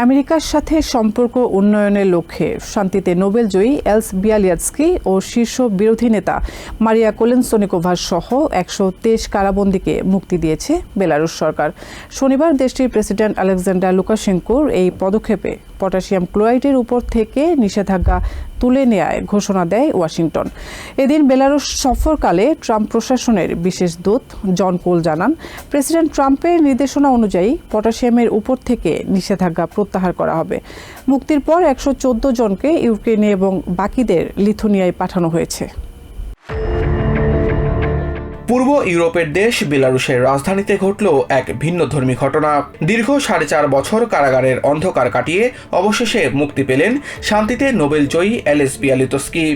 আমেরিকার সাথে সম্পর্ক উন্নয়নের লক্ষ্যে শান্তিতে নোবেল জয়ী এলস বিয়ালিয়াৎস্কি ও শীর্ষ বিরোধী নেতা মারিয়া কোলেনসোনিকোভা সহ একশো তেইশ কারাবন্দীকে মুক্তি দিয়েছে বেলারুশ সরকার। শনিবার দেশটির প্রেসিডেন্ট আলেকজান্ডার লুকাশেঙ্কোর এই পদক্ষেপে পটাশিয়াম ক্লোরাইডের উপর থেকে নিষেধাজ্ঞা তুলে নেয় ঘোষণা দেয় ওয়াশিংটন। এদিন বেলারুশ সফরকালে ট্রাম্প প্রশাসনের বিশেষ দূত জন কোল জানান, প্রেসিডেন্ট ট্রাম্পের নির্দেশনা অনুযায়ী পটাশিয়ামের উপর থেকে নিষেধাজ্ঞা প্রত্যাহার করা হবে। মুক্তির পর একশো চোদ্দ জনকে ইউক্রেনে এবং বাকিদের লিথুনিয়ায় পাঠানো হয়েছে। পূর্ব ইউরোপের দেশ বেলারুশের রাজধানীতে ঘটল এক ভিন্ন ধর্মী ঘটনা। দীর্ঘ সাড়ে চার বছর কারাগারের অন্ধকার কাটিয়ে অবশেষে মুক্তি পেলেন শান্তিতে নোবেল জয়ী অ্যালেস বিয়ালিতস্কি।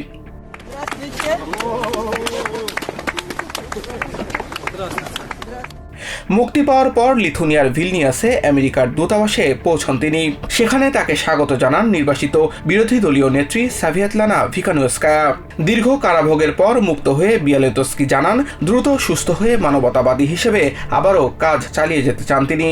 মুক্তি পাওয়ার পর লিথুনিয়ার ভিলনিয়াসে আমেরিকার দূতাবাসে পৌঁছন তিনি। সেখানে তাকে স্বাগত জানান নির্বাসিত বিরোধী দলীয় নেত্রী সাভিয়াতলানা ভিকানুয়েস্কায়া দীর্ঘ কারাভোগের পর মুক্ত হয়ে বিয়ালেতস্কি জানান, দ্রুত সুস্থ হয়ে মানবতাবাদী হিসেবে আবারও কাজ চালিয়ে যেতে চান তিনি।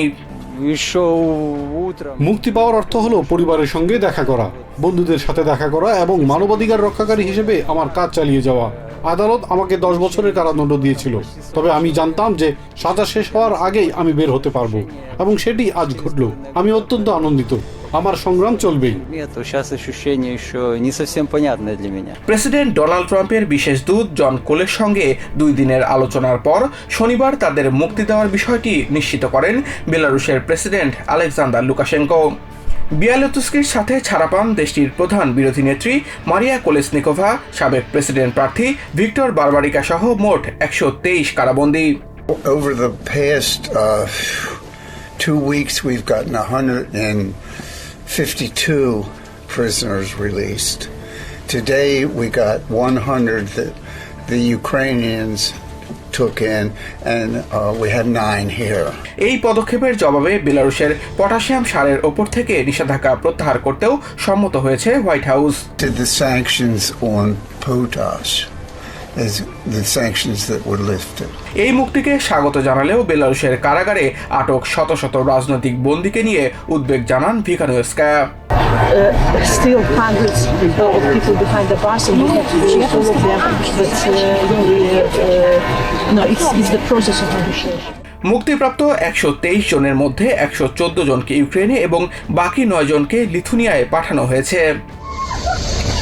মুক্তি পাওয়ার অর্থ হলো পরিবারের সঙ্গে দেখা করা, বন্ধুদের সাথে দেখা করা এবং মানবাধিকার রক্ষাকারী হিসেবে আমার কাজ চালিয়ে যাওয়া। আদালত আমাকে দশ বছরের কারাদণ্ড দিয়েছিল। তবে আমি জানতাম যে সাজা শেষ হওয়ার আগেই আমি বের হতে পারব এবং সেটি আজ ঘটল। আমি অত্যন্ত আনন্দিত। আমার সংগ্রাম চলবেই। প্রেসিডেন্ট ডোনাল্ড ট্রাম্পের বিশেষ দূত জন কোলের সঙ্গে দুই দিনের আলোচনার পর শনিবার তাদের মুক্তি দেওয়ার বিষয়টি নিশ্চিত করেন বেলারুশের প্রেসিডেন্ট আলেকজান্ডার লুকাশেঙ্কো। বিয়ালতুস্কির সাথে ছাড়া পান দেশটির প্রধান বিরোধী নেত্রী মারিয়া কোলেসনিকোভা সাবেক প্রেসিডেন্ট প্রার্থী ভিক্টর বারবারিকা সহ মোট একশো তেইশ কারাবন্দী। Over the past uh, two weeks, we've gotten 100 and 152 prisoners released. Today, we got 100 that the Ukrainians took in, and uh, we have nine here. এই পদক্ষেপের জবাবে বেলারুশের পটাশিয়াম সারের ওপর থেকে নিষেধাজ্ঞা প্রত্যাহার করতেও সম্মত হয়েছে White House Did the sanctions on potash এই মুক্তিকে স্বাগত জানালেও বেলারুশের কারাগারে আটক শত শত রাজনৈতিক বন্দীকে নিয়ে উদ্বেগ জানান ভিকানুস্কায়া still hundreds of people behind the bars and we have to do all of them. But uh, we, uh, no, it's, it's the process of negotiation. মুক্তিপ্রাপ্ত একশো তেইশ জনের মধ্যে একশো চোদ্দ জনকে ইউক্রেনে এবং বাকি নয় জনকে লিথুনিয়ায় পাঠানো হয়েছে